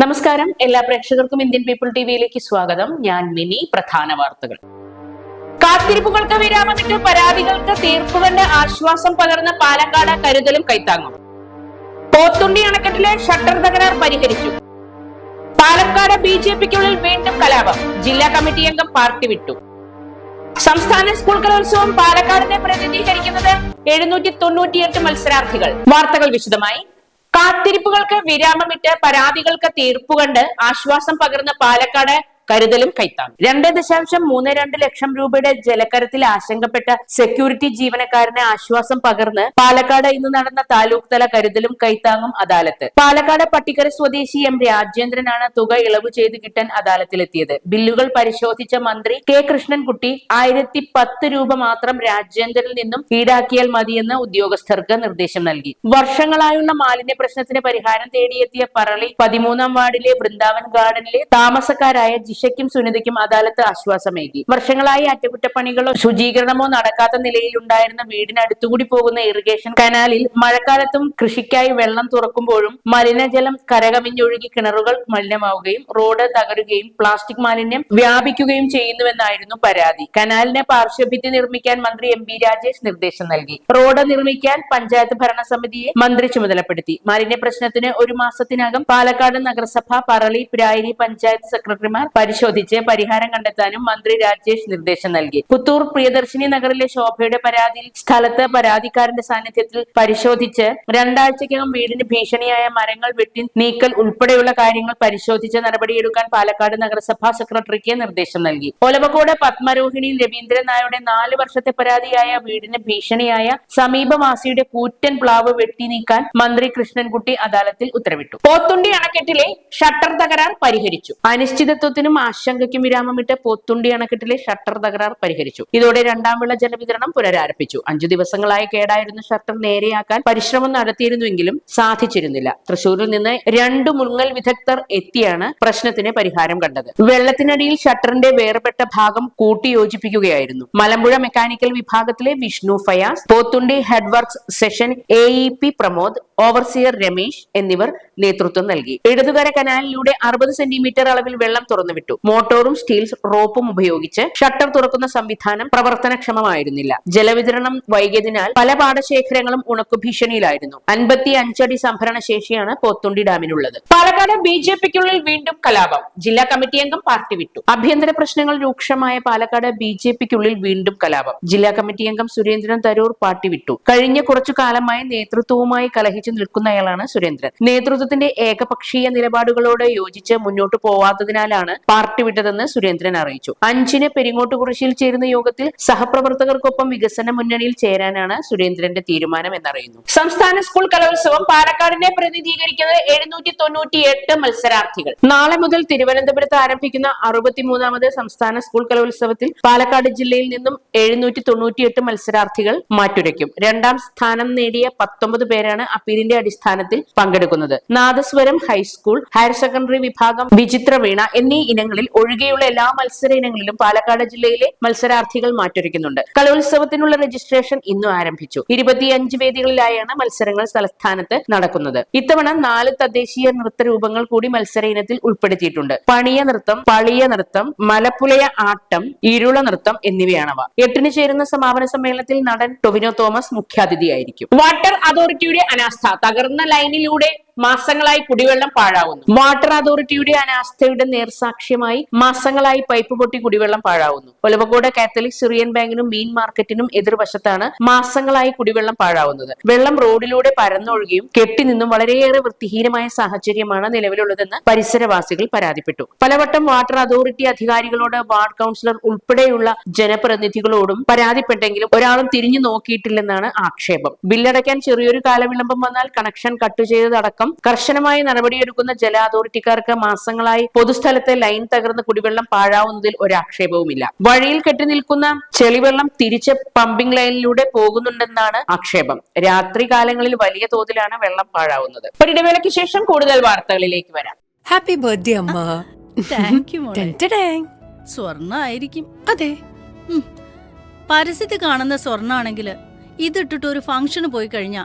നമസ്കാരം. എല്ലാ പ്രേക്ഷകർക്കും ഇന്ത്യൻ പീപ്പിൾ ടിവിയിലേക്ക് സ്വാഗതം. ഞാൻ മിനി. പ്രധാന വാർത്തകൾ. കാത്തിരിപ്പുകൾക്ക് വിരാമമിട്ട് പരാതികൾക്ക് തീർപ്പുകണ്ട് ആശ്വാസം പകർന്ന പാലക്കാട് കരുതലും കൈത്താങ്ങും. പോത്തുണ്ടി അണക്കെട്ടിലെ ഷട്ടർ തകരാർ പരിഹരിച്ചു. പാലക്കാട് ബി ജെ പിക്കുള്ളിൽ വീണ്ടും കലാപം. ജില്ലാ കമ്മിറ്റി അംഗം പാർട്ടി വിട്ടു. സംസ്ഥാന സ്കൂൾ കലോത്സവം പാലക്കാടിനെ പ്രതിനിധീകരിക്കുന്നത് എഴുന്നൂറ്റി തൊണ്ണൂറ്റിയെട്ട് മത്സരാർത്ഥികൾ. വാർത്തകൾ വിശദമായി. കാത്തിരിപ്പുകൾക്ക് വിരാമമിട്ട് പരാതികൾക്ക് തീർപ്പുകണ്ട് ആശ്വാസം പകർന്ന പാലക്കാട് കരുതലും കൈത്താങ്ങി. രണ്ട് ദശാംശം മൂന്ന് രണ്ട് ലക്ഷം രൂപയുടെ ജലക്കരത്തിൽ ആശങ്കപ്പെട്ട സെക്യൂരിറ്റി ജീവനക്കാരനെ ആശ്വാസം പകർന്ന് പാലക്കാട് ഇന്ന് നടന്ന താലൂക്ക് തല കരുതലും കൈത്താങ്ങും അദാലത്ത്. പാലക്കാട് പട്ടിക്കര സ്വദേശി എം രാജേന്ദ്രനാണ് തുക ഇളവ് ചെയ്ത് കിട്ടാൻ അദാലത്തിലെത്തിയത്. ബില്ലുകൾ പരിശോധിച്ച മന്ത്രി കെ കൃഷ്ണൻകുട്ടി ആയിരത്തി പത്ത് രൂപ മാത്രം രാജേന്ദ്രനിൽ നിന്നും ഈടാക്കിയാൽ മതിയെന്ന് ഉദ്യോഗസ്ഥർക്ക് നിർദ്ദേശം നൽകി. വർഷങ്ങളായുള്ള മാലിന്യ പ്രശ്നത്തിന് പരിഹാരം തേടിയെത്തിയ പറളി പതിമൂന്നാം വാർഡിലെ വൃന്ദാവൻ ഗാർഡനിലെ താമസക്കാരായ ജിഷയ്ക്കും സുനിതയ്ക്കും അദാലത്ത് ആശ്വാസമേകി. വർഷങ്ങളായി അറ്റകുറ്റപ്പണികളോ ശുചീകരണമോ നടക്കാത്ത നിലയിൽ നിലയിലുണ്ടായിരുന്ന വീടിനടുത്തുകൂടി പോകുന്ന ഇറിഗേഷൻ കനാലിൽ മഴക്കാലത്തും കൃഷിക്കായി വെള്ളം തുറക്കുമ്പോഴും മലിനജലം കരകവിഞ്ഞൊഴുകി കിണറുകൾ മലിനമാവുകയും റോഡ് തകരുകയും പ്ലാസ്റ്റിക് മാലിന്യം വ്യാപിക്കുകയും ചെയ്യുന്നുവെന്നായിരുന്നു പരാതി. കനാലിനെ പാർശ്വഭിത്തി നിർമ്മിക്കാൻ മന്ത്രി എം ബി രാജേഷ് നിർദ്ദേശം നൽകി. റോഡ് നിർമ്മിക്കാൻ പഞ്ചായത്ത് ഭരണസമിതിയെ മന്ത്രി ചുമതലപ്പെടുത്തി. മാലിന്യ പ്രശ്നത്തിന് ഒരു മാസത്തിനകം പാലക്കാട് നഗരസഭ പറളി പിരായിരി പഞ്ചായത്ത് സെക്രട്ടറിമാർ പരിശോധിച്ച് പരിഹാരം കണ്ടെത്താനും മന്ത്രി രാജേഷ് നിർദ്ദേശം നൽകി. പുത്തൂർ പ്രിയദർശിനി നഗറിലെ ശോഭയുടെ പരാതിയിൽ സ്ഥലത്ത് പരാതിക്കാരന്റെ സാന്നിധ്യത്തിൽ പരിശോധിച്ച് രണ്ടാഴ്ചക്കകം വീടിന് ഭീഷണിയായ മരങ്ങൾ വെട്ടി നീക്കൽ ഉൾപ്പെടെയുള്ള കാര്യങ്ങൾ പരിശോധിച്ച് നടപടിയെടുക്കാൻ പാലക്കാട് നഗരസഭാ സെക്രട്ടറിക്ക് നിർദ്ദേശം നൽകി. ഒലവക്കോട് പത്മരോഹിണി രവീന്ദ്രൻ നായരുടെ നാല് വർഷത്തെ പരാതിയായ വീടിന് ഭീഷണിയായ സമീപവാസിയുടെ കൂറ്റൻ പ്ലാവ് വെട്ടി നീക്കാൻ മന്ത്രി കൃഷ്ണൻകുട്ടി അദാലത്തിൽ ഉത്തരവിട്ടു. പോത്തുണ്ടി അണക്കെട്ടിലെ ഷട്ടർ തകരാർ പരിഹരിച്ചു. അനിശ്ചിതത്വത്തിനും ആശങ്കയ്ക്കും വിരാമമിട്ട് പോത്തുണ്ടി അണക്കെട്ടിലെ ഷട്ടർ തകരാർ പരിഹരിച്ചു. ഇതോടെ രണ്ടാം വിള ജലവിതരണം പുനരാരംഭിച്ചു. അഞ്ചു ദിവസങ്ങളായി കേടായിരുന്ന ഷട്ടർ നേരെയാക്കാൻ പരിശ്രമം നടത്തിയിരുന്നുവെങ്കിലും സാധിച്ചിരുന്നില്ല. തൃശൂരിൽ നിന്ന് രണ്ടു മുങ്ങൽ വിദഗ്ധർ എത്തിയാണ് പ്രശ്നത്തിന് പരിഹാരം കണ്ടത്. വെള്ളത്തിനടിയിൽ ഷട്ടറിന്റെ വേർപെട്ട ഭാഗം കൂട്ടിയോജിപ്പിക്കുകയായിരുന്നു. മലമ്പുഴ മെക്കാനിക്കൽ വിഭാഗത്തിലെ Vishnu Fayas Pothundi head works section A E P Pramod overseer Ramesh എന്നിവർ നേതൃത്വം നൽകി. ഇടതുകര കനാലിലൂടെ അറുപത് സെന്റിമീറ്റർ അളവിൽ വെള്ളം തുറന്നുവിട്ടു. മോട്ടോറും സ്റ്റീൽ റോപ്പും ഉപയോഗിച്ച് ഷട്ടർ തുറക്കുന്ന സംവിധാനം പ്രവർത്തനക്ഷമമായിരുന്നില്ല. ജലവിതരണം വൈകിയതിനാൽ പല പാടശേഖരങ്ങളും ഉണക്കു ഭീഷണിയിലായിരുന്നു. അൻപത്തി അഞ്ചടി സംഭരണ ശേഷിയാണ് പോത്തുണ്ടി ഡാമിനുള്ളത്. പാലക്കാട് ബി ജെ പിക്കുള്ളിൽ വീണ്ടും കലാപം. ജില്ലാ കമ്മിറ്റി അംഗം പാർട്ടി വിട്ടു. ആഭ്യന്തര പ്രശ്നങ്ങൾ രൂക്ഷമായ പാലക്കാട് ബി ജെ പിക്കുള്ളിൽ വീണ്ടും കലാപം. ജില്ലാ കമ്മിറ്റി അംഗം സുരേന്ദ്രൻ തരൂർ പാർട്ടി വിട്ടു. കഴിഞ്ഞ കുറച്ചു കാലമായി നേതൃത്വവുമായി കലഹിച്ചു നിൽക്കുന്നയാളാണ് സുരേന്ദ്രൻ. നേതൃത്വത്തിന്റെ ഏകപക്ഷീയ നിലപാടുകളോട് യോജിച്ച് മുന്നോട്ട് പോവാത്തതിനാലാണ് പാർട്ടി വിട്ടതെന്ന് സുരേന്ദ്രൻ അറിയിച്ചു. അഞ്ചിന് പെരിങ്ങോട്ടുകുറിശിയിൽ ചേരുന്ന യോഗത്തിൽ സഹപ്രവർത്തകർക്കൊപ്പം വികസന മുന്നണിയിൽ ചേരാനാണ് സുരേന്ദ്രന്റെ തീരുമാനം എന്നറിയുന്നു. സംസ്ഥാന സ്കൂൾ കലോത്സവം പാലക്കാടിനെ പ്രതിനിധീകരിക്കുന്നത് എഴുന്നൂറ്റി തൊണ്ണൂറ്റി എട്ട് മത്സരാർത്ഥികൾ. നാളെ മുതൽ തിരുവനന്തപുരത്ത് ആരംഭിക്കുന്ന അറുപത്തിമൂന്നാമത് സംസ്ഥാന സ്കൂൾ കലോത്സവത്തിൽ പാലക്കാട് ജില്ലയിൽ നിന്നും എഴുന്നൂറ്റി തൊണ്ണൂറ്റിയെട്ട് മത്സരാർത്ഥികൾ മാറ്റുരയ്ക്കും. രണ്ടാം സ്ഥാനം നേടിയ പത്തൊമ്പത് പേരാണ് അപ്പീലിന്റെ അടിസ്ഥാനത്തിൽ പങ്കെടുക്കുന്നത്. നാദസ്വരം ഹൈസ്കൂൾ ഹയർ സെക്കൻഡറി വിഭാഗം വിചിത്ര വീണ എന്നീ ഇനങ്ങളിൽ ഒഴികെയുള്ള എല്ലാ മത്സര ഇനങ്ങളിലും പാലക്കാട് ജില്ലയിലെ മത്സരാർത്ഥികൾ മാറ്റൊരുക്കുന്നുണ്ട്. കലോത്സവത്തിനുള്ള രജിസ്ട്രേഷൻ ഇന്നും ആരംഭിച്ചു. ഇരുപത്തിയഞ്ച് വേദികളിലായാണ് മത്സരങ്ങൾ തലസ്ഥാനത്ത് നടക്കുന്നത്. ഇത്തവണ നാല് തദ്ദേശീയ നൃത്തരൂപങ്ങൾ കൂടി മത്സര ഇനത്തിൽ ഉൾപ്പെടുത്തിയിട്ടുണ്ട്. പണിയ നൃത്തം പളിയ നൃത്തം മലപ്പുലയ ആട്ടം ഇരുള നൃത്തം എന്നിവയാണവ. എട്ടിന് ചേരുന്ന സമാപന സമ്മേളനത്തിൽ നടൻ ടൊവിനോ തോമസ് മുഖ്യാതിഥിയായിരിക്കും. വാട്ടർ അതോറിറ്റിയുടെ അനാസ്ഥ തകർന്ന ലൈനിലൂടെ മാസങ്ങളായി കുടിവെള്ളം പാഴാവുന്നു. വാട്ടർ അതോറിറ്റിയുടെ അനാസ്ഥയുടെ നേർസാക്ഷ്യമായി മാസങ്ങളായി പൈപ്പ് പൊട്ടി കുടിവെള്ളം പാഴാവുന്നു. ഒലവക്കോട് കാത്തലിക് സിറിയൻ ബാങ്കിനും മീൻ മാർക്കറ്റിനും എതിർവശത്താണ് മാസങ്ങളായി കുടിവെള്ളം പാഴാവുന്നത്. വെള്ളം റോഡിലൂടെ പരന്നൊഴുകിയും കെട്ടിനിന്നും വളരെയേറെ വൃത്തിഹീനമായ സാഹചര്യമാണ് നിലവിലുള്ളതെന്ന് പരിസരവാസികൾ പരാതിപ്പെട്ടു. പലവട്ടം വാട്ടർ അതോറിറ്റി അധികാരികളോട് വാർഡ് കൗൺസിലർ ഉൾപ്പെടെയുള്ള ജനപ്രതിനിധികളോടും പരാതിപ്പെട്ടെങ്കിലും ഒരാളും തിരിഞ്ഞു നോക്കിയിട്ടില്ലെന്നാണ് ആക്ഷേപം. ബില്ലടയ്ക്കാൻ ചെറിയൊരു കാലവിളംബം വന്നാൽ കണക്ഷൻ കട്ട് ചെയ്തതടക്കം കർശനമായി നടപടിയെടുക്കുന്ന ജല അതോറിറ്റിക്കാർക്ക് മാസങ്ങളായി പൊതുസ്ഥലത്തെ ലൈൻ തകർന്ന് കുടിവെള്ളം പാഴാവുന്നതിൽ ഒരാക്ഷേപവുമില്ല. വഴിയിൽ വഴിയിൽ കെട്ടിനിൽക്കുന്ന ചെളിവെള്ളം തിരിച്ച് പമ്പിംഗ് ലൈനിലൂടെ പോകുന്നുണ്ടെന്നാണ് ആക്ഷേപം. രാത്രി കാലങ്ങളിൽ വലിയ തോതിലാണ് വെള്ളം പാഴാവുന്നത്. ഒരിടവേളയ്ക്ക് ശേഷം കൂടുതൽ വാർത്തകളിലേക്ക് വരാം. ഹാപ്പി ബർത്ത്ഡേ അമ്മ. Thank you. സ്വർണായിരിക്കും. അതെ. പരസ്യത്തിൽ കാണുന്ന സ്വർണാണെങ്കിൽ ഇതിട്ടിട്ട് ഒരു ഫംഗ്ഷന് പോയി കഴിഞ്ഞാ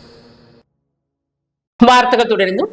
വാർത്തകൾ തുടരുന്നു.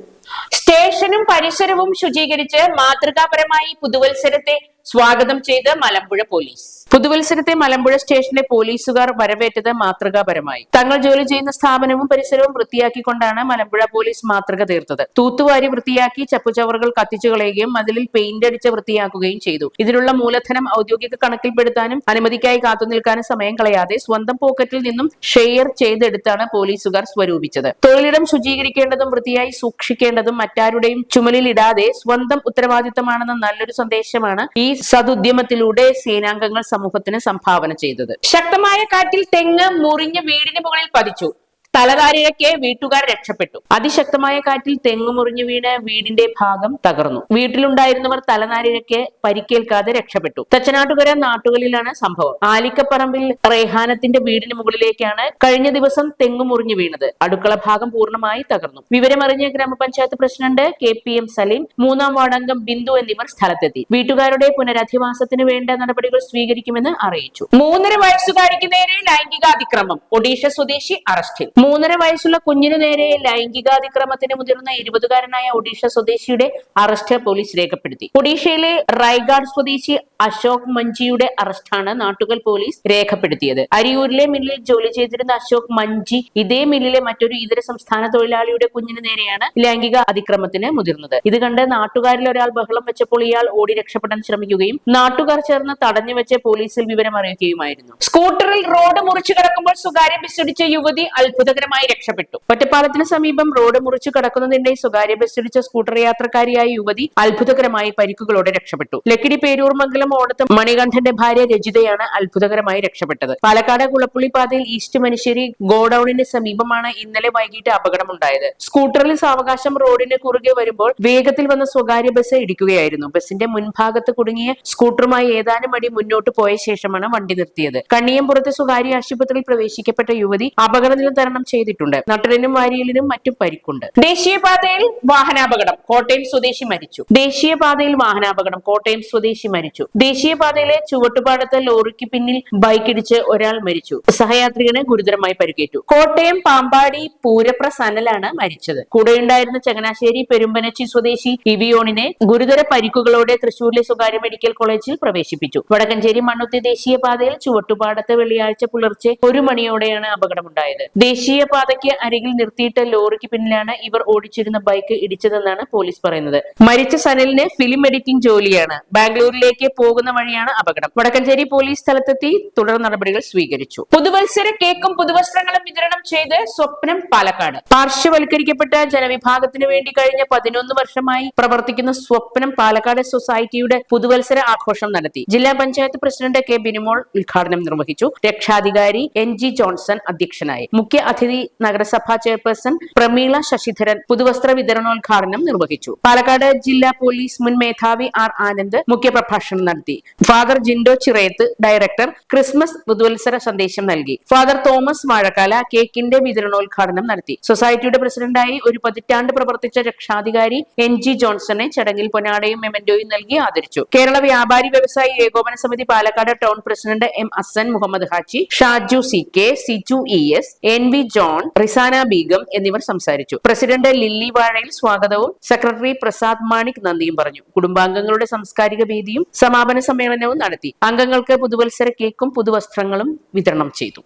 സ്റ്റേഷനും പരിസരവും ശുചീകരിച്ച് മാതൃകാപരമായി പുതുവത്സരത്തെ സ്വാഗതം ചെയ്ത് മലമ്പുഴ പോലീസ്. പുതുവത്സരത്തെ മലമ്പുഴ സ്റ്റേഷനിലെ പോലീസുകാർ വരവേറ്റത് മാതൃകാപരമായി. തങ്ങൾ ജോലി ചെയ്യുന്ന സ്ഥാപനവും പരിസരവും വൃത്തിയാക്കിക്കൊണ്ടാണ് മലമ്പുഴ പോലീസ് മാതൃക തീർത്തത്. തൂത്തുവാരി വൃത്തിയാക്കി ചപ്പുചവറുകൾ കത്തിച്ചു കളയുകയും മതിലിൽ പെയിന്റ് അടിച്ച് വൃത്തിയാക്കുകയും ചെയ്തു. ഇതിനുള്ള മൂലധനം ഔദ്യോഗിക കണക്കിൽപ്പെടുത്താനും അനുമതിക്കായി കാത്തുനിൽക്കാനും സമയം കളയാതെ സ്വന്തം പോക്കറ്റിൽ നിന്നും ഷെയർ ചെയ്തെടുത്താണ് പോലീസുകാർ സ്വരൂപിച്ചത്. തൊഴിലിടം ശുചീകരിക്കേണ്ടതും വൃത്തിയായി സൂക്ഷിക്കേണ്ടതും മറ്റാരുടെയും ചുമലിലിടാതെ സ്വന്തം ഉത്തരവാദിത്തമാണെന്ന നല്ലൊരു സന്ദേശമാണ് ഈ സതുദ്യമത്തിലൂടെ സേനാംഗങ്ങൾ സമൂഹത്തിന് സംഭാവന ചെയ്തത്. ശക്തമായ കാറ്റിൽ തെങ്ങ് മുറിഞ്ഞ് വീടിന് മുകളിൽ പതിച്ചു. തലതാരിഴയ്ക്ക് വീട്ടുകാർ രക്ഷപ്പെട്ടു. അതിശക്തമായ കാറ്റിൽ തെങ്ങ് മുറിഞ്ഞു വീണ് വീടിന്റെ ഭാഗം തകർന്നു. വീട്ടിലുണ്ടായിരുന്നവർ തലനാരിഴയ്ക്ക് പരിക്കേൽക്കാതെ രക്ഷപ്പെട്ടു. തച്ചനാട്ടുകര നാട്ടുകളിലാണ് സംഭവം. ആലിക്കപ്പറമ്പിൽ റേഹാനത്തിന്റെ വീടിന് മുകളിലേക്കാണ് കഴിഞ്ഞ ദിവസം തെങ്ങ് മുറിഞ്ഞു വീണത്. അടുക്കള ഭാഗം പൂർണമായി തകർന്നു. വിവരമറിഞ്ഞ ഗ്രാമപഞ്ചായത്ത് president K P M Saleem മൂന്നാം വാർഡംഗം ബിന്ദു എന്നിവർ സ്ഥലത്തെത്തി. വീട്ടുകാരുടെ പുനരധിവാസത്തിന് വേണ്ട നടപടികൾ സ്വീകരിക്കുമെന്ന് അറിയിച്ചു. മൂന്നര വയസ്സുകാരിക്ക് നേരെ ലൈംഗിക അതിക്രമം ഒഡീഷ സ്വദേശി അറസ്റ്റിൽ. മൂന്നര വയസ്സുള്ള കുഞ്ഞിനു നേരെ ലൈംഗികാതിക്രമത്തിന് മുതിർന്ന ഇരുപതുകാരനായ ഒഡീഷ സ്വദേശിയുടെ അറസ്റ്റ് പോലീസ് രേഖപ്പെടുത്തി. ഒഡീഷയിലെ റൈഗാഡ് സ്വദേശി അശോക് മഞ്ജിയുടെ അറസ്റ്റാണ് നാട്ടുകൽ പോലീസ് രേഖപ്പെടുത്തിയത്. അരിയൂരിലെ മില്ലിൽ ജോലി ചെയ്തിരുന്ന അശോക് മഞ്ജി ഇതേ മില്ലിലെ മറ്റൊരു ഇതര സംസ്ഥാന തൊഴിലാളിയുടെ കുഞ്ഞിന് നേരെയാണ് ലൈംഗിക അതിക്രമത്തിന് മുതിർന്നത്. ഇത് കണ്ട് നാട്ടുകാരിൽ ഒരാൾ ബഹളം വെച്ചപ്പോൾ ഇയാൾ ഓടി രക്ഷപ്പെടാൻ ശ്രമിക്കുകയും നാട്ടുകാർ ചേർന്ന് തടഞ്ഞു വെച്ച് പോലീസിൽ വിവരം അറിയിക്കുകയുമായിരുന്നു. സ്കൂട്ടറിൽ റോഡ് മുറിച്ചു കിടക്കുമ്പോൾ സ്വകാര്യ ബസ് യുവതി യുവതി അത്ഭുതകരമായി രക്ഷപ്പെട്ടു. ഒറ്റപ്പാലത്തിന് സമീപം റോഡ് മുറിച്ചു കടക്കുന്നതിനിടെ സ്വകാര്യ ബസ് ഇടിച്ച സ്കൂട്ടർ യാത്രക്കാരിയായ യുവതി അത്ഭുതകരമായി പരിക്കുകളോടെ രക്ഷപ്പെട്ടു. ലക്കിടി പേരൂർ മംഗലം ഓടത്ത് മണികണ്ഠന്റെ ഭാര്യ രജിതയാണ് അത്ഭുതകരമായി രക്ഷപ്പെട്ടത്. പാലക്കാട് കുളപ്പുള്ളി പാതയിൽ ഈസ്റ്റ് മനുഷ്യരി ഗോഡൌണിന് സമീപമാണ് ഇന്നലെ വൈകിട്ട് അപകടമുണ്ടായത്. സ്കൂട്ടറിൽ സാവകാശം റോഡിന് കുറുകെ വരുമ്പോൾ വേഗത്തിൽ വന്ന സ്വകാര്യ ബസ് ഇടിക്കുകയായിരുന്നു. ബസിന്റെ മുൻഭാഗത്ത് കുടുങ്ങിയ സ്കൂട്ടറുമായി ഏതാനും അടി മുന്നോട്ട് പോയ ശേഷമാണ് വണ്ടി നിർത്തിയത്. കണ്ണിയമ്പുറത്തെ സ്വകാര്യ ആശുപത്രിയിൽ പ്രവേശിക്കപ്പെട്ട യുവതി അപകടനില തരണം ചെയ്തിട്ടുണ്ട്. നട്ടലിനും വാരിയലിനും മറ്റും പരിക്കുണ്ട്. ദേശീയപാതയിൽ വാഹനാപകടം. കോട്ടയം സ്വദേശി മരിച്ചു. ദേശീയപാതയിൽ വാഹനാപകടം. കോട്ടയം സ്വദേശി മരിച്ചു. ദേശീയപാതയിലെ ചുവട്ടുപാടത്ത് ലോറിക്ക് പിന്നിൽ ബൈക്കിടിച്ച് ഒരാൾ മരിച്ചു. സഹയാത്രികന് ഗുരുതരമായി പരിക്കേറ്റു. കോട്ടയം പാമ്പാടി പൂരപ്ര സനലാണ് മരിച്ചത്. കൂടെയുണ്ടായിരുന്ന ചങ്ങനാശ്ശേരി പെരുമ്പനച്ചി സ്വദേശി ഇവിയോണിനെ ഗുരുതര പരിക്കുകളോടെ തൃശൂരിലെ സ്വകാര്യ മെഡിക്കൽ കോളേജിൽ പ്രവേശിപ്പിച്ചു. വടക്കഞ്ചേരി മണ്ണുത്തി ദേശീയപാതയിൽ ചുവട്ടുപാടത്ത് വെള്ളിയാഴ്ച പുലർച്ചെ ഒരു മണിയോടെയാണ് അപകടമുണ്ടായത്. ദേശീയപാതയ്ക്ക് അരികിൽ നിർത്തിയിട്ട ലോറിക്ക് പിന്നിലാണ് ഇവർ ഓടിച്ചിരുന്ന ബൈക്ക് ഇടിച്ചതെന്നാണ് പോലീസ് പറയുന്നത്. മരിച്ച സനലിന് ഫിലിം എഡിറ്റിംഗ് ജോലിയാണ്. ബാംഗ്ലൂരിലേക്ക് പോകുന്ന വഴിയാണ് അപകടം. വടക്കഞ്ചേരി പോലീസ് സ്ഥലത്തെത്തി തുടർ നടപടികൾ സ്വീകരിച്ചു. പുതുവത്സര കേക്കും പുതുവസ്ത്രങ്ങളും വിതരണം ചെയ്ത് സ്വപ്നം പാലക്കാട്. പാർശ്വവൽക്കരിക്കപ്പെട്ട ജനവിഭാഗത്തിന് വേണ്ടി കഴിഞ്ഞ പതിനൊന്ന് വർഷമായി പ്രവർത്തിക്കുന്ന സ്വപ്നം പാലക്കാട് സൊസൈറ്റിയുടെ പുതുവത്സര ആഘോഷം നടത്തി. ജില്ലാ പഞ്ചായത്ത് പ്രസിഡന്റ് കെ ബിനിമോൾ ഉദ്ഘാടനം നിർവഹിച്ചു. രക്ഷാധികാരി എൻ ജി ജോൺസൺ അധ്യക്ഷനായി. മുഖ്യ അതിഥി നഗരസഭാ ചെയർപേഴ്സൺ പ്രമീള ശശിധരൻ പുതുവസ്ത്ര വിതരണോദ്ഘാടനം നിർവഹിച്ചു. പാലക്കാട് ജില്ലാ പോലീസ് മുൻ മേധാവി ആർ ആനന്ദ് മുഖ്യപ്രഭാഷണം നടത്തി. Father Jindo Chirayath director Christmas പുതുവത്സര സന്ദേശം നൽകി. ഫാദർ തോമസ് വാഴക്കാല കേക്കിന്റെ വിതരണോദ്ഘാടനം നടത്തി. സൊസൈറ്റിയുടെ പ്രസിഡന്റായി ഒരു പതിറ്റാണ്ട് പ്രവർത്തിച്ച രക്ഷാധികാരി എൻ ജി ജോൺസണെ ചടങ്ങിൽ പൊന്നാടയും മെമന്റോയും നൽകി ആദരിച്ചു. കേരള വ്യാപാരി വ്യവസായി ഏകോപന സമിതി Palakkad town president M Asan Muhammad Haji Shaju C K Siju E S N V John Rizana Begum എന്നിവർ സംസാരിച്ചു. പ്രസിഡന്റ് ലില്ലി വാഴയിൽ സ്വാഗതവും സെക്രട്ടറി പ്രസാദ് മാണിക് നന്ദിയും പറഞ്ഞു. കുടുംബാംഗങ്ങളുടെ സാംസ്കാരിക വേദിയും സമാപന സമ്മേളനവും നടത്തി. അംഗങ്ങൾക്ക് പുതുവത്സര കേക്കും പുതുവസ്ത്രങ്ങളും വിതരണം ചെയ്തു.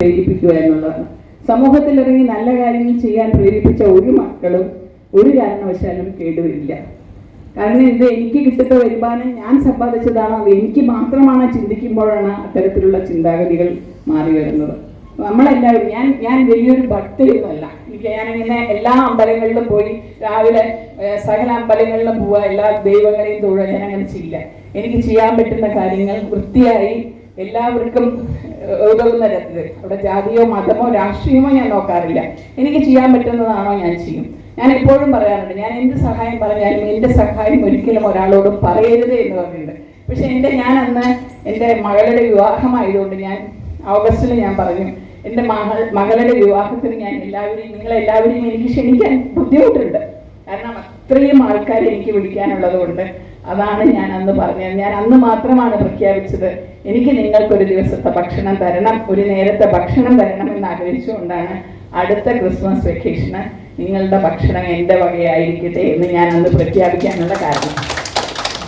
സമൂഹത്തിൽ ഇറങ്ങി നല്ല കാര്യങ്ങൾ ചെയ്യാൻ പ്രേരിപ്പിച്ച ഒരു മക്കളും ഒരു കാരണവശാലും കേടുവരില്ല. കാരണം ഇത് എനിക്ക് കിട്ടുന്ന വരുമാനം ഞാൻ സമ്പാദിച്ചതാണ് അത് എനിക്ക് മാത്രമാണ് ചിന്തിക്കുമ്പോഴാണ് അത്തരത്തിലുള്ള ചിന്താഗതികൾ മാറി വരുന്നത് നമ്മളെല്ലാവരും ഞാൻ ഞാൻ വലിയൊരു ഭക്തയൊന്നുമല്ല എനിക്ക് ഞാനിങ്ങനെ എല്ലാ അമ്പലങ്ങളിലും പോയി രാവിലെ സകല അമ്പലങ്ങളിലും പോവുക എല്ലാ ദൈവങ്ങളെയും തൊഴുക ഞാൻ അങ്ങനെ ചെയ്യില്ല. എനിക്ക് ചെയ്യാൻ പറ്റുന്ന കാര്യങ്ങൾ വൃത്തിയായി എല്ലാവർക്കും ഉതകുന്ന തരത്തിൽ. അവിടെ ജാതിയോ മതമോ രാഷ്ട്രീയമോ ഞാൻ നോക്കാറില്ല. എനിക്ക് ചെയ്യാൻ പറ്റുന്നതാണോ ഞാൻ ചെയ്യും. ഞാൻ എപ്പോഴും പറയാറുണ്ട് ഞാൻ എന്ത് സഹായം പറഞ്ഞാലും എന്റെ സഹായം ഒരിക്കലും ഒരാളോടും പറയരുത് എന്ന് പറഞ്ഞിട്ടുണ്ട്. പക്ഷെ എന്റെ ഞാൻ അന്ന് എന്റെ മകളുടെ വിവാഹമായതുകൊണ്ട് ഞാൻ ഓഗസ്റ്റിൽ ഞാൻ പറഞ്ഞു എന്റെ മകൾ മകളുടെ വിവാഹത്തിന് ഞാൻ എല്ലാവരെയും നിങ്ങളെല്ലാവരെയും എനിക്ക് ക്ഷണിക്കാൻ ബുദ്ധിമുട്ടുണ്ട്. കാരണം അത്രയും ആൾക്കാർ എനിക്ക് വിളിക്കാനുള്ളത് കൊണ്ട് അതാണ് ഞാൻ അന്ന് പറഞ്ഞത്. ഞാൻ അന്ന് മാത്രമാണ് പ്രഖ്യാപിച്ചത് എനിക്ക് നിങ്ങൾക്കൊരു ദിവസത്തെ ഭക്ഷണം തരണം ഒരു നേരത്തെ ഭക്ഷണം തരണം എന്ന് ആഗ്രഹിച്ചുകൊണ്ടാണ് അടുത്ത ക്രിസ്മസ് വെക്കേഷന് നിങ്ങളുടെ ഭക്ഷണം എന്റെ വകയായിരിക്കട്ടെ എന്ന് ഞാൻ അന്ന് പ്രഖ്യാപിക്കാനുള്ള കാരണം.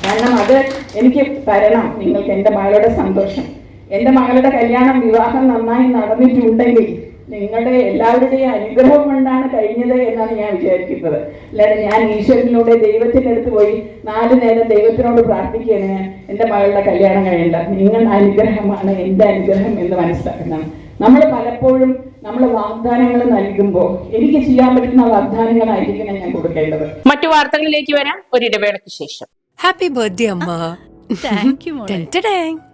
കാരണം അത് എനിക്ക് തരണം നിങ്ങൾക്ക് എന്റെ മകളുടെ സന്തോഷം. എന്റെ മകളുടെ കല്യാണം വിവാഹം നന്നായി നടന്നിട്ടുണ്ടെങ്കിൽ നിങ്ങളുടെ എല്ലാവരുടെയും അനുഗ്രഹം കൊണ്ടാണ് കഴിഞ്ഞത് എന്നാണ് ഞാൻ വിചാരിക്കുന്നത്. അല്ലാതെ ഞാൻ ഈശ്വരനിലൂടെ ദൈവത്തിന്റെ അടുത്ത് പോയി നാല് നേരം ദൈവത്തിനോട് പ്രാർത്ഥിക്കുകയാണ് ഞാൻ. എന്റെ മകളുടെ കല്യാണം കഴിയണ്ട. നിങ്ങളുടെ അനുഗ്രഹമാണ് എന്റെ അനുഗ്രഹം എന്ന് മനസ്സിലാക്കണം. നമ്മൾ പലപ്പോഴും നമ്മൾ വാഗ്ദാനങ്ങൾ നൽകുമ്പോൾ എനിക്ക് ചെയ്യാൻ പറ്റുന്ന വാഗ്ദാനങ്ങളായിരിക്കണം ഞാൻ കൊടുക്കേണ്ടത്. മറ്റു വാർത്തകളിലേക്ക് വരാം. ഒരു ഇടവേളയ്ക്ക് ശേഷം. ഹാപ്പി ബർത്ത്ഡേ അമ്മ. Thank you.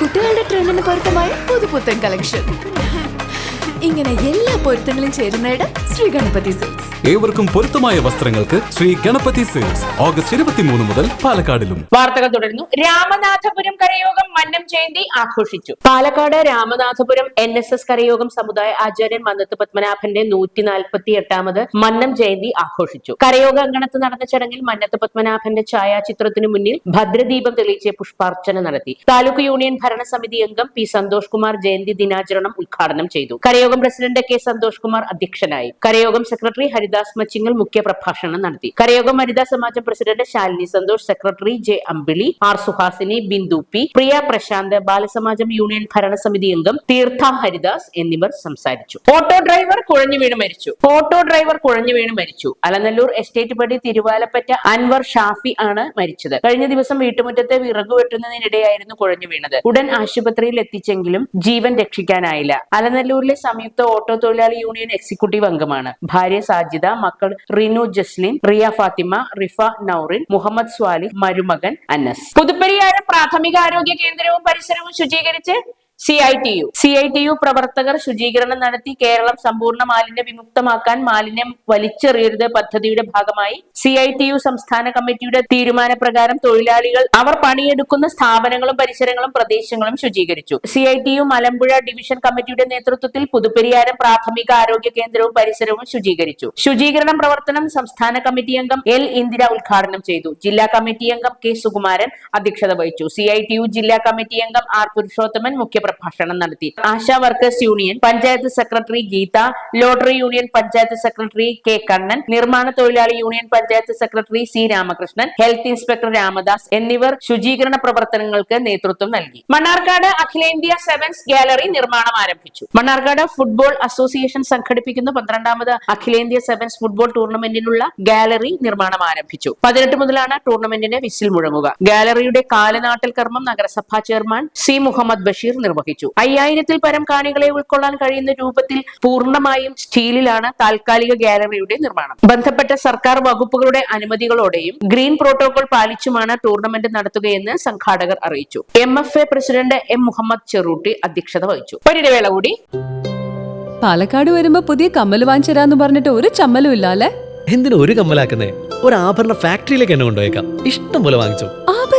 കുട്ടികളുടെ ട്രെൻഡിന് പൊരുത്തമായ പുതുപുത്തൻ കളക്ഷൻ ഇങ്ങനെ എല്ലാ പൊരുത്തങ്ങളും ചേരുന്നയിടം ശ്രീ ഗണപതി സിൽക്സ് ഏവർക്കും പൊരുത്തമായ വസ്ത്രങ്ങൾക്ക് ശ്രീ ഗണപതി സിൽക്സ് ഓഗസ്റ്റ് ഇരുപത്തിമൂന്ന് മുതൽ പാലക്കാടിലും. വാർത്തകൾ തുടരുന്നു. രാമനാഥപുരം കരയോഗം മന്നം ജയന്തി ആഘോഷിച്ചു. Palakkad Ramanathapuram N S S കരയോഗം സമുദായ ആചാര്യൻ മന്നത്ത് പത്മനാഭന്റെ നൂറ്റി നാൽപ്പത്തി എട്ടാമത് മന്നം ജയന്തി ആഘോഷിച്ചു. കരയോഗ അങ്കണത്ത് നടന്ന ചടങ്ങിൽ മന്നത്ത് പത്മനാഭന്റെ ഛായാചിത്രത്തിനു മുന്നിൽ ഭദ്രദീപം തെളിയിച്ച് പുഷ്പാർച്ചന നടത്തി. താലൂക്ക് യൂണിയൻ ഭരണസമിതി അംഗം പി സന്തോഷ് കുമാർ ജയന്തി ദിനാചരണം ഉദ്ഘാടനം ചെയ്തു. കരയോഗം പ്രസിഡന്റ് കെ സന്തോഷ് കുമാർ അധ്യക്ഷനായി. കരയോഗം സെക്രട്ടറി ഹരിദാസ് മച്ചിങ്ങൽ മുഖ്യ പ്രഭാഷണം നടത്തി. കരയോഗം വനിതാ സമാജം president Shalini Santhosh secretary J Ambili R Suhasini Bindu P Priya Prasanth ബാലസമാജം union ഭരണസമിതി അംഗം തീർത്ഥ ഹരിദാസ് എന്നിവർ സംസാരിച്ചു. ഓട്ടോ ഡ്രൈവർ കുഴഞ്ഞു വീണ് മരിച്ചു. ഓട്ടോ ഡ്രൈവർ കുഴഞ്ഞു വീണ് മരിച്ചു. അലനല്ലൂർ എസ്റ്റേറ്റ് പടി തിരുവാലപ്പറ്റ അൻവർ ഷാഫി ആണ് മരിച്ചത്. കഴിഞ്ഞ ദിവസം വീട്ടുമുറ്റത്തെ വിറകു വെട്ടുന്നതിനിടെയായിരുന്നു കുഴഞ്ഞു വീണത്. ഉടൻ ആശുപത്രിയിൽ എത്തിച്ചെങ്കിലും ജീവൻ രക്ഷിക്കാനായില്ല. അലനല്ലൂരിലെ സംയുക്ത ഓട്ടോ തൊഴിലാളി യൂണിയൻ എക്സിക്യൂട്ടീവ് അംഗമാണ്. ഭാര്യ സാജിദ മക്കൾ റിനു ജസ്ലിൻ റിയ ഫാത്തിമ റിഫ നൌറിൻ മുഹമ്മദ് സ്വാലിഹ് മരുമകൻ അനസ്. പുതുപ്പരിയാരം പ്രാഥമിക ആരോഗ്യ കേന്ദ്രവും പരിസരവും ശുചീകരിച്ച് C I T U C I T U പ്രവർത്തകർ ശുചീകരണം നടത്തി കേരളം സമ്പൂർണ മാലിന്യ വിമുക്തമാക്കാൻ മാലിന്യം വലിച്ചെറിയരുത് പദ്ധതിയുടെ ഭാഗമായി സി ഐ ടി യു സംസ്ഥാന കമ്മിറ്റിയുടെ തീരുമാനപ്രകാരം തൊഴിലാളികൾ അവർ പണിയെടുക്കുന്ന സ്ഥാപനങ്ങളും പരിസരങ്ങളും പ്രദേശങ്ങളും ശുചീകരിച്ചു. C I T U Malampuzha division കമ്മിറ്റിയുടെ നേതൃത്വത്തിൽ പുതുപ്പെരിയാരം പ്രാഥമിക ആരോഗ്യ കേന്ദ്രവും പരിസരവും ശുചീകരിച്ചു. ശുചീകരണ പ്രവർത്തനം സംസ്ഥാന കമ്മിറ്റി അംഗം എൽ ഇന്ദിര ഉദ്ഘാടനം ചെയ്തു. ജില്ലാ കമ്മിറ്റി അംഗം കെ സുകുമാരൻ അധ്യക്ഷത വഹിച്ചു. സി ഐ ടി യു ജില്ലാ കമ്മിറ്റി അംഗം ആർ പുരുഷോത്തമൻ മുഖ്യപ്രഭാഷണം നടത്തി. ASHA workers union panchayat secretary Geetha lottery union panchayat secretary K Kannan നിർമ്മാണ തൊഴിലാളി union panchayat secretary C Ramakrishnan health inspector Ramadas എന്നിവർ ശുചീകരണ പ്രവർത്തനങ്ങൾക്ക് നേതൃത്വം നൽകി. മണ്ണാർക്കാട് അഖിലേന്ത്യാ സെവൻസ് ഗാലറി നിർമ്മാണം ആരംഭിച്ചു. മണ്ണാർക്കാട് ഫുട്ബോൾ അസോസിയേഷൻ സംഘടിപ്പിക്കുന്ന പന്ത്രണ്ടാമത് അഖിലേന്ത്യാ സെവൻസ് ഫുട്ബോൾ ടൂർണമെന്റിനുള്ള ഗാലറി നിർമ്മാണം ആരംഭിച്ചു. പതിനെട്ട് മുതലാണ് ടൂർണമെന്റിന് വിസിൽ മുഴങ്ങുക. ഗാലറിയുടെ കാലനാട്ടൽ കർമ്മം നഗരസഭാ ചെയർമാൻ സി മുഹമ്മദ് ബഷീർ നിർവഹിച്ചു. അയ്യായിരത്തിൽ പരം കാണികളെ ഉൾക്കൊള്ളാൻ കഴിയുന്ന രൂപത്തിൽ പൂർണമായും സ്റ്റീലിലാണ് താൽക്കാലിക ഗാലറിയുടെ നിർമ്മാണം. ബന്ധപ്പെട്ട സർക്കാർ വകുപ്പുകളുടെ അനുമതികളോടെയും ഗ്രീൻ പ്രോട്ടോകോൾ പാലിച്ചുമാണ് ടൂർണമെന്റ് നടത്തുകയെന്ന് സംഘാടകർ അറിയിച്ചു. M F A president M Muhammad Cherootty അധ്യക്ഷത വഹിച്ചു. ഒരിടവേള കൂടി. പാലക്കാട് വരുമ്പോ പുതിയ കമ്മൽ വാങ്ങിച്ചരാന്ന് പറഞ്ഞിട്ട് ഒരു ചമ്മലും ഇല്ല അല്ലേ എന്തിനു ഒരു കമ്മലാക്കുന്നേ? ഒരു ആഭരണ ഫാക്ടറിയിലേക്ക് എന്നെ കൊണ്ടുപോയേക്കാം. ഇഷ്ടം പോലെ വാങ്ങിച്ചു.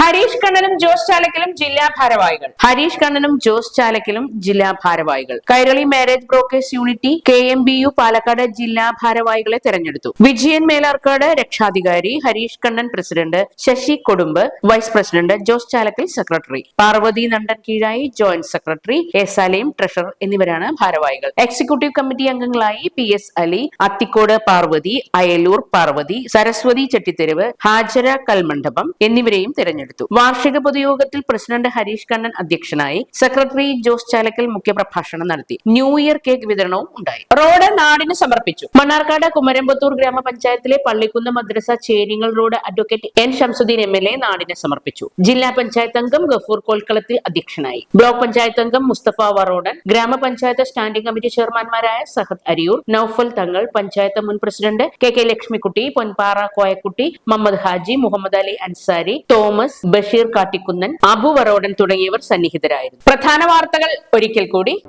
ഹരീഷ് കണ്ണനും ജോസ് ചാലക്കലും ജില്ലാ ഭാരവാഹികൾ. ഹരീഷ് കണ്ണനും ജോസ് ചാലക്കലും ജില്ലാ ഭാരവാഹികൾ. Kairali marriage brokers unity K M B U Palakkad ജില്ലാ ഭാരവാഹികളെ തെരഞ്ഞെടുത്തു. വിജയൻ മേലാർക്കാട് രക്ഷാധികാരി Harish Kannan president Sasi Kodumbu vice president Jose Chalakkal secretary Parvathi Nandan Keezhayi joint secretary A Saleem treasurer എന്നിവരാണ് ഭാരവാഹികൾ. എക്സിക്യൂട്ടീവ് കമ്മിറ്റി അംഗങ്ങളായി പി എസ് അലി അത്തിക്കോട് പാർവതി അയലൂർ പാർവതി സരസ്വതി ചെട്ടിത്തെരുവ് ഹാജര കൽമണ്ഡപം എന്നിവരെയും തെരഞ്ഞെടുത്തു. വാർഷിക പൊതുയോഗത്തിൽ പ്രസിഡന്റ് ഹരീഷ് കണ്ണൻ അധ്യക്ഷനായി സെക്രട്ടറി ജോസ് ചാലക്കൽ മുഖ്യപ്രഭാഷണം നടത്തി. ന്യൂ ഇയർ കേക്ക് വിതരണവും ഉണ്ടായി. റോഡ് നാടിന് സമർപ്പിച്ചു. മണ്ണാർക്കാട് കുമരമ്പത്തൂർ ഗ്രാമപഞ്ചായത്തിലെ പള്ളിക്കുന്ന് മദ്രസ Cheringal road advocate N Shamsuddin M L A നാടിന് സമർപ്പിച്ചു. ജില്ലാ പഞ്ചായത്ത് അംഗം ഗഫൂർ കോൽക്കളത്തിൽ അധ്യക്ഷനായി. ബ്ലോക്ക് പഞ്ചായത്ത് അംഗം മുസ്തഫ വറോഡൻ ഗ്രാമപഞ്ചായത്ത് സ്റ്റാൻഡിംഗ് കമ്മിറ്റി ചെയർമാൻമാരായ സഹദ് അരിയൂർ നൌഫൽ തങ്ങൾ പഞ്ചായത്ത് മുൻ president K K Lakshmikutty Ponpara Koyakutty Muhammad Haji Muhammad Ali Ansari Thomas Basheer Kattikunnan Abu Varodan തുടങ്ങിയവർ സന്നിഹിതരായിരുന്നു. പ്രധാന വാർത്തകൾ ഒരിക്കൽ കൂടി.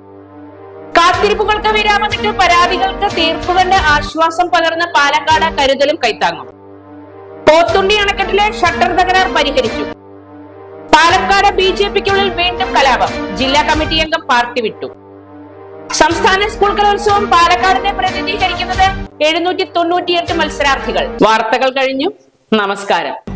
കാത്തിരിപ്പുകൾക്ക് വിരാമമിട്ട് പരാതികൾക്ക് തീർപ്പുകണ്ട് ആശ്വാസം പകർന്ന പാലക്കാട് കരുതലും കൈത്താങ്ങും. പോത്തുണ്ടി അണക്കെട്ടിലെ ഷട്ടർ തകരാർ പരിഹരിച്ചു. പാലക്കാട് ബി ജെ പിക്കുള്ളിൽ വീണ്ടും കലാപം. ജില്ലാ കമ്മിറ്റി അംഗം പാർട്ടി വിട്ടു. സംസ്ഥാന സ്കൂൾ കലോത്സവം പാലക്കാടിനെ പ്രതിനിധീകരിക്കുന്നത് എഴുന്നൂറ്റി തൊണ്ണൂറ്റിയെട്ട് മത്സരാർത്ഥികൾ. വാർത്തകൾ കഴിഞ്ഞു. നമസ്കാരം.